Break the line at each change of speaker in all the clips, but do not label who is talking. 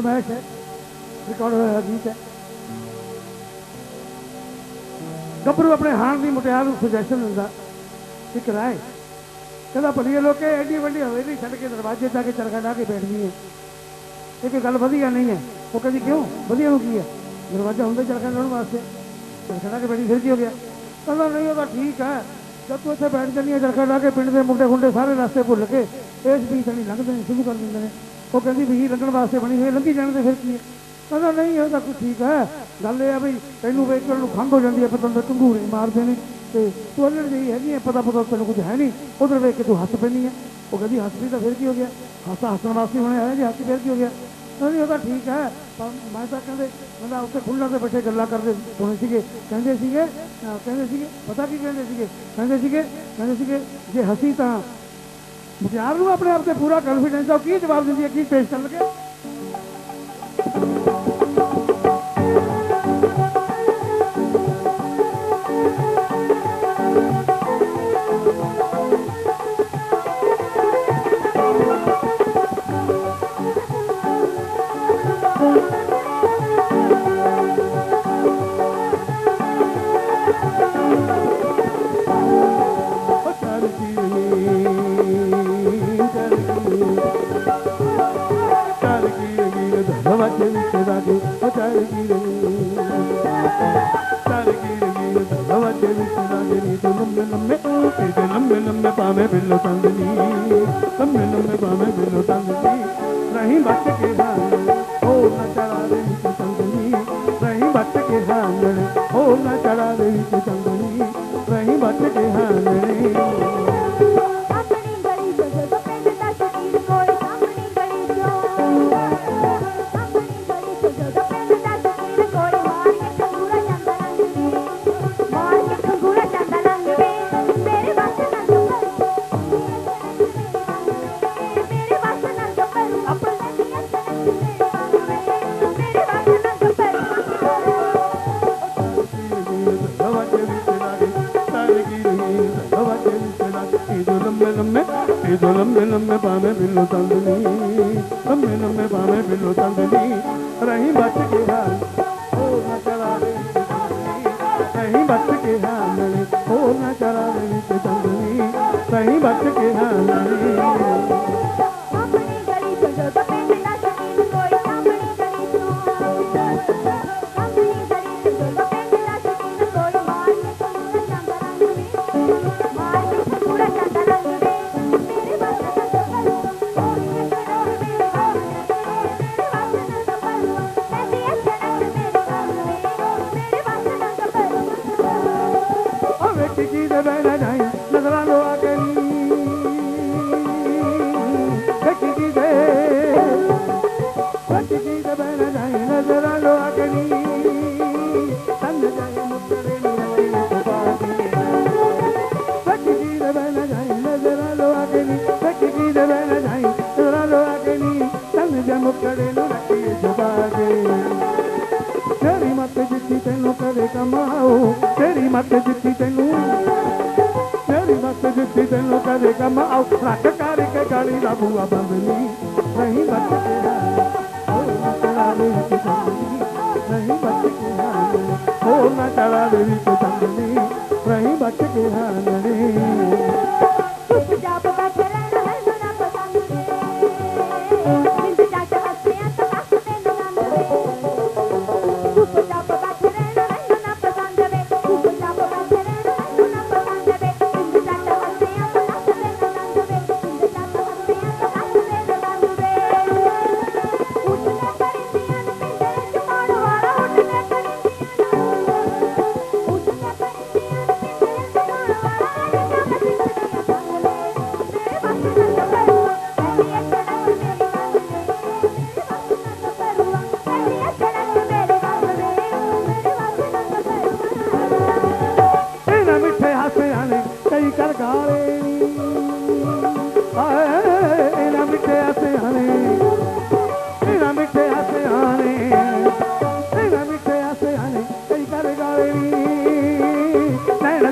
ਫਰਮਾਇਸ਼ ਹੈ? ਰਿਕਾਰਡ ਹੋਇਆ ਗੀਤ ਹੈ ਗੱਭਰੂ ਆਪਣੇ ਹਾਣ ਦੀ ਮੁਟਿਆਰ ਨੂੰ ਸੁਜੈਸ਼ਨ ਦਿੰਦਾ, ਇੱਕ ਰਾਏ। ਕਹਿੰਦਾ, ਭਲੀਏ ਲੋਕੇ, ਐਡੀ ਵੱਡੀ ਹਵੇਲੀ ਛੱਡ ਕੇ ਦਰਵਾਜ਼ੇ ਜਾ ਕੇ ਚਰਖਾ ਲਾ ਕੇ ਬੈਠਦੀ ਹੈ ਇਹ ਕੋਈ ਗੱਲ ਵਧੀਆ ਨਹੀਂ ਹੈ। ਉਹ ਕਹਿੰਦੀ, ਕਿਉਂ? ਵਧੀਆ ਨੂੰ ਕੀ ਹੈ? ਦਰਵਾਜ਼ਾ ਹੁੰਦਾ ਚਰਖਾ ਲਾਉਣ ਵਾਸਤੇ। ਚਰਖਾ ਲਾ ਕੇ ਬੈਠੀ ਫਿਰ ਕੀ ਹੋ ਗਿਆ? ਕਹਿੰਦਾ, ਨਹੀਂ, ਉਹ ਤਾਂ ਠੀਕ ਹੈ। ਜਦ ਤੂੰ ਇੱਥੇ ਬੈਠ ਜਾਂਦੀ ਹੈ ਚਰਖਾ ਲਾ ਕੇ ਪਿੰਡ ਦੇ ਮੁੰਡੇ ਖੁੰਡੇ ਸਾਰੇ ਰਸਤੇ ਭੁੱਲ ਕੇ, ਇਸ ਵੀ ਥਣੀ ਲੰਘਦੇ ਨੇ, ਸ਼ੁਰੂ ਕਰ ਦਿੰਦੇ ਨੇ। ਉਹ ਕਹਿੰਦੀ ਵੀ ਲੰਘਣ ਵਾਸਤੇ ਬਣੀ ਹੋਈ, ਲੰਘੀ ਜਾਣ ਤੇ ਫਿਰ ਕੀ ਹੈ? ਕਹਿੰਦਾ ਨਹੀਂ, ਇਹ ਤਾਂ ਕੁਝ ਠੀਕ ਹੈ। ਗੱਲ ਇਹ ਆ ਵੀ ਤੈਨੂੰ ਵੇਖ ਕੇ ਖੰਘ ਹੋ ਜਾਂਦੀ ਹੈ ਪਤਾ ਟੰਗੂਰੇ ਮਾਰਦੇ ਨੇ ਤੇ ਤੂੰ ਅਲੜ ਜਿਹੀ ਹੈਗੀ ਹੈ ਪਤਾ ਪਤਾ ਤੈਨੂੰ ਕੁਝ ਹੈ ਨਹੀਂ। ਉਧਰ ਵੇਖ ਕੇ ਤੂੰ ਹੱਸ ਪੈਂਦੀ ਹੈ। ਉਹ ਕਹਿੰਦੀ ਹੱਸਦੀ ਤਾਂ ਫਿਰ ਕੀ ਹੋ ਗਿਆ? ਹਾਸਾ ਹੱਸਣ ਵਾਸਤੇ ਹੋਣੇ ਆਇਆ ਜੀ ਹੱਸ ਫਿਰ ਕੀ ਹੋ ਗਿਆ? ਨਹੀਂ, ਉਹ ਤਾਂ ਠੀਕ ਹੈ। ਪਰ ਮੈਂ ਤਾਂ ਕਹਿੰਦੇ ਮੈਂ ਉੱਥੇ ਖੁੱਲ੍ਹਾਂ ਤੇ ਬੈਠੇ ਗੱਲਾਂ ਕਰਦੇ ਸੁਣੇ ਸੀਗੇ। ਕਹਿੰਦੇ ਸੀਗੇ ਕਹਿੰਦੇ ਸੀਗੇ, ਪਤਾ ਕੀ ਕਹਿੰਦੇ ਸੀਗੇ? ਕਹਿੰਦੇ ਸੀਗੇ ਕਹਿੰਦੇ ਸੀਗੇ, ਜੇ ਹਸੀ ਤਾਂ ਮੁਖਿਆਰ ਨੂੰ ਆਪਣੇ ਆਪ ਤੇ ਪੂਰਾ ਕੌਨਫੀਡੈਂਸ ਆ। ਉਹ ਕੀ ਜਵਾਬ ਦਿੰਦੀ ਹੈ ਕੀ ਪੇਸ਼ ਕਰਨ ਲੱਗੇ
Rahim Bhakti ke
ಇದು ಲಂಬೆ ಲಂಬೆ ಬಾಮೆ ಬಿಲ್ಲು ತಂದನಿ ಲಂಬೆ ಲಂಬೆ ಬಾಮೆ ಬಿಲ್ಲು ತಂದನಿ ರಹಿ ಬಚ್ಚ ಕೆ ಹಾಲ್ ಓ ನಾ ಚಲಾವೆ ರಹಿ ಬಚ್ಚ ಕೆ ಹಾಲ್ ಓ ನಾ ಚಲಾವೆ ತಂದನಿ ರಹಿ ಬಚ್ಚ ಕೆ ಹಾಲ್ ਕਦੇ ਕਮਾਓ ਤੇਰੀ ਮੱਤ ਜਿੱਤੀ ਤੈਨੂੰ ਤੇਰੀ ਮੱਤ ਜਿੱਤੀ ਤੈਨੂੰ ਕਦੇ ਕਮਾਓ ਰੱਖ ਕਰਕੇ ਗਾਲੀ ਦਾ ਬੂਆ ਬੰਦ ਨਹੀਂ ਨਹੀਂ ਬਚ ਕੇ ਹੋ ਨਾ ਚਲਾ ਦੇ ਵਿੱਚ ਚੰਦਨੀ ਨਹੀਂ ਬਚ ਕੇ ਹੋ ਨਾ ਚਲਾ ਦੇ ਵਿੱਚ ਚੰਦਨੀ ਨਹੀਂ ਬਚ ਕੇ ਹਾਲਣੀ
ਚੁੱਪਚਾਪ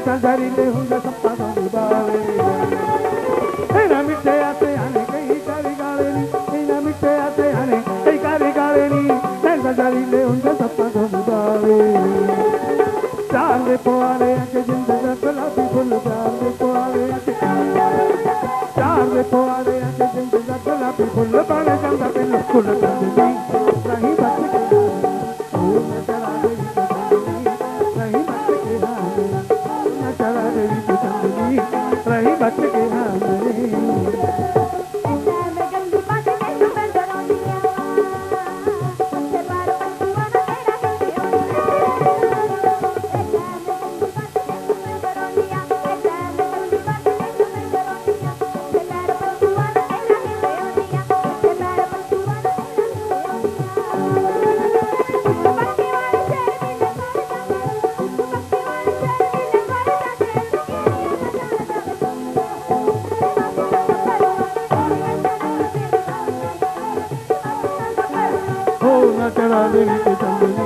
ਵੇਸਾਂ ਧਰੀਲੇ ਹੁੰਦੇ ਸੱਪਾਂ ਤੋਂ ਦਿਵਾਲੇ ਇਹਨਾਂ ਮਿੱਟੇ ਆਤੇ ਹਨੇ ਕਈ ਕਾਰੀ ਗਾਲੇ ਨੀ ਇਹਨਾਂ ਮਿੱਟੇ ਆਤੇ ਹਨੇ ਕਈ ਕਾਰੀ ਗਾਲੇ ਨੀ ਵੇਸਾਂ ਧਰੀਲੇ ਹੁੰਦੇ ਸੱਪਾਂ ਤੋਂ ਦਿਵਾਲੇ ਚਾਰ ਦੇ ਪੁਆਲੇ
ਆ ਕੇ ਜਿੰਦੇ ਦਾ ਗੁਲਾਬੀ ਫੁੱਲ ਚਾਰ ਦੇ ਪੁਆਲੇ ਆ ਕੇ। ਚਾਰ ਦੇ ਪੁਆਲੇ ਆ ਕੇ ਜਿੰਦੇ ਦਾ
ਗੁਲਾਬੀ ਫੁੱਲ ਬਣ ਜਾਂਦਾ ਤੈਨੂੰ ਫੁੱਲ ਕਰ ਦਿੰਦੀ
ਹੋ ਨਚਰਾ